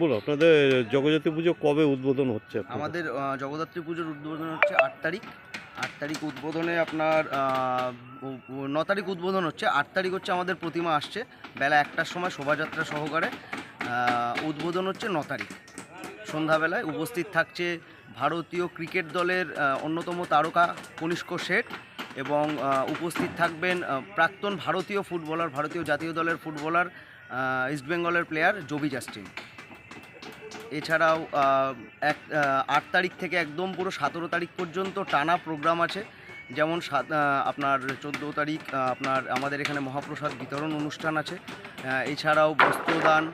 বলো আপনাদের জগজাতি পুজো কবে উদ্বোধন হচ্ছে আমাদের জগদ্ধাত্রী পুজোর উদ্বোধন হচ্ছে আট তারিখ। আট তারিখ উদ্বোধনে আপনার ন তারিখ উদ্বোধন হচ্ছে। আট তারিখ হচ্ছে আমাদের প্রতিমা আসছে। বেলা একটার সময় শোভাযাত্রা সহকারে উদ্বোধন হচ্ছে ন তারিখ। সন্ধ্যাবেলায় উপস্থিত থাকছে ভারতীয় ক্রিকেট দলের অন্যতম তারকা কনিষ্ক শেঠ এবং উপস্থিত থাকবেন প্রাক্তন ভারতীয় ফুটবলার, ভারতীয় জাতীয় দলের ফুটবলার ইস্টবেঙ্গলের প্লেয়ার জবি জাস্টিন। এছাড়াও এক আট তারিখ থেকে একদম পুরো সতেরো তারিখ পর্যন্ত টানা প্রোগ্রাম আছে। যেমন সাত আপনার চোদ্দ তারিখ আপনার আমাদের এখানে মহাপ্রসাদ বিতরণ অনুষ্ঠান আছে। এছাড়াও বস্ত্রদান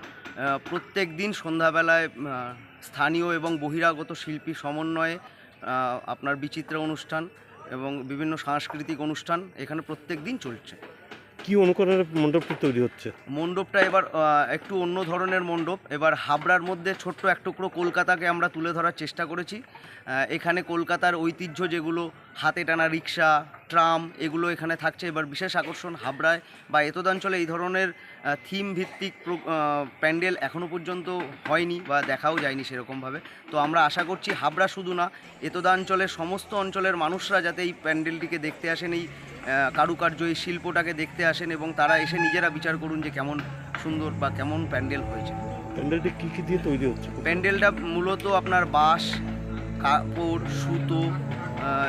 প্রত্যেক দিন সন্ধ্যাবেলায় স্থানীয় এবং বহিরাগত শিল্পী সমন্বয়ে আপনার বিচিত্র অনুষ্ঠান এবং বিভিন্ন সাংস্কৃতিক অনুষ্ঠান এখানে প্রত্যেক দিন চলছে। কি অনুকরণের মণ্ডপটি তৈরি হচ্ছে? মণ্ডপটা এবার একটু অন্য ধরনের মণ্ডপ। এবার হাবড়ার মধ্যে ছোট্ট এক টুকরো কলকাতাকে আমরা তুলে ধরার চেষ্টা করেছি। এখানে কলকাতার ঐতিহ্য যেগুলো, হাতে টানা রিক্সা, ট্রাম, এগুলো এখানে থাকছে। এবার বিশেষ আকর্ষণ হাবড়ায় বা এতদাঞ্চলে এই ধরনের থিম ভিত্তিক প্যান্ডেল এখনও পর্যন্ত হয়নি বা দেখাও যায়নি সেরকমভাবে। তো আমরা আশা করছি হাবড়া শুধু না, এতদাঞ্চলের সমস্ত অঞ্চলের মানুষরা যাতে এই প্যান্ডেলটিকে দেখতে আসেন, এই কারুকার্য এই শিল্পটাকে দেখতে আসেন এবং তারা এসে নিজেরা বিচার করুন যে কেমন সুন্দর বা কেমন প্যান্ডেল হয়েছে। প্যান্ডেলটি কি কি দিয়ে তৈরি হচ্ছে? প্যান্ডেলটা মূলত আপনার বাঁশ কাপড় সুতো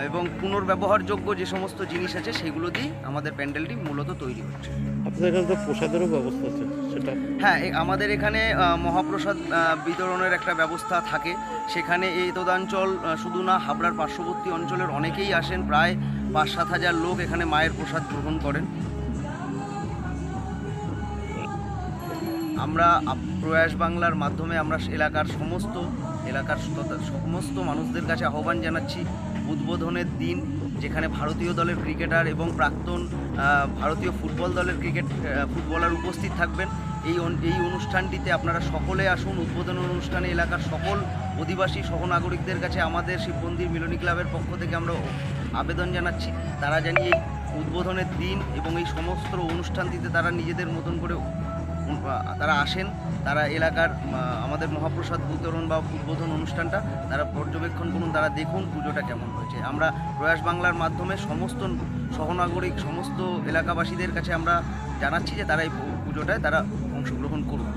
এবং পুনর্ব্যবহারযোগ্য যে সমস্ত জিনিস আছে সেগুলো দিয়েই আমাদের প্যান্ডেলটি মূলত তৈরি হচ্ছে। আপনাদের এখানে তো প্রসাদেরও ব্যবস্থা আছে সেটা? হ্যাঁ আমাদের এখানে মহাপ্রসাদ বিতরণের একটা ব্যবস্থা থাকে। সেখানে এই তদাঞ্চল শুধু না হাবড়ার পার্শ্ববর্তী অঞ্চলের অনেকেই আসেন প্রায় পাঁচ সাত হাজার লোক এখানে মায়ের প্রসাদ গ্রহণ করেন। আমরা প্রয়াস বাংলার মাধ্যমে আমরা এলাকার সমস্ত এলাকার সমস্ত মানুষদের কাছে আহ্বান জানাচ্ছি, উদ্বোধনের দিন যেখানে ভারতীয় দলের ক্রিকেটার এবং প্রাক্তন ভারতীয় ফুটবল দলের ক্রিকেট ফুটবলার উপস্থিত থাকবেন। এই এই অনুষ্ঠানটিতে আপনারা সকলে আসুন, উদ্বোধন অনুষ্ঠানে এলাকার সকল অধিবাসী সহনাগরিকদের কাছে আমাদের শিব মন্দির মিলনী ক্লাবের পক্ষ থেকে আমরা আবেদন জানাচ্ছি। তারা জানি এই উদ্বোধনের দিন এবং এই সমস্ত অনুষ্ঠানটিতে তারা নিজেদের মতন করে তারা আসেন। তারা এলাকার আমাদের মহাপ্রসাদ বিতরণ বা উদ্বোধন অনুষ্ঠানটা তারা পর্যবেক্ষণ করুন, তারা দেখুন পুজোটা কেমন হয়েছে। আমরা প্রয়াস বাংলার মাধ্যমে সমস্ত সহনাগরিক, সমস্ত এলাকাবাসীদের কাছে আমরা জানাচ্ছি যে তারা এই পুজোটায় তারা অংশগ্রহণ করুন